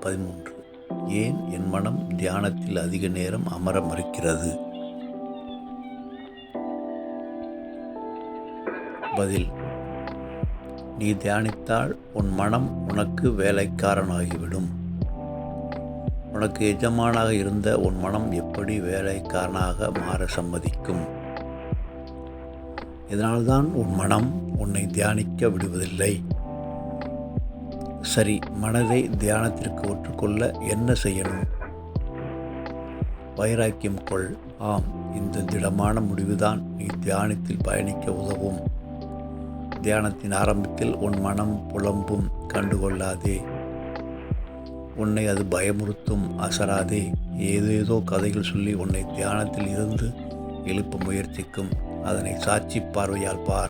பதிமூன்று. ஏன் என் மனம் தியானத்தில் அதிக நேரம் அமர மறுக்கிறது? பதில் நீ தியானித்தால் உன் மனம் உனக்கு வேலைக்காரனாகிவிடும். உனக்கு எஜமானாக இருந்த உன் மனம் எப்படி வேலைக்காரனாக மாற சம்மதிக்கும்? இதனால்தான் உன் மனம் உன்னை தியானிக்க விடுவதில்லை. சரி மனதை தியானத்திற்கு ஒற்றுக்கொள்ள என்ன செய்யணும்? வைராக்கியம் கொள். ஆம் இந்த திடமான முடிவுதான் நீ தியானத்தில் பயணிக்க உதவும். தியானத்தின் ஆரம்பத்தில் உன் மனம் புலம்பும் கண்டுகொள்ளாதே. உன்னை அது பயமுறுத்தும் அசராதே. ஏதேதோ கதைகள் சொல்லி உன்னை தியானத்தில் இருந்து எழுப்ப முயற்சிக்கும். அதனை சாட்சி பார்வையால் பார்.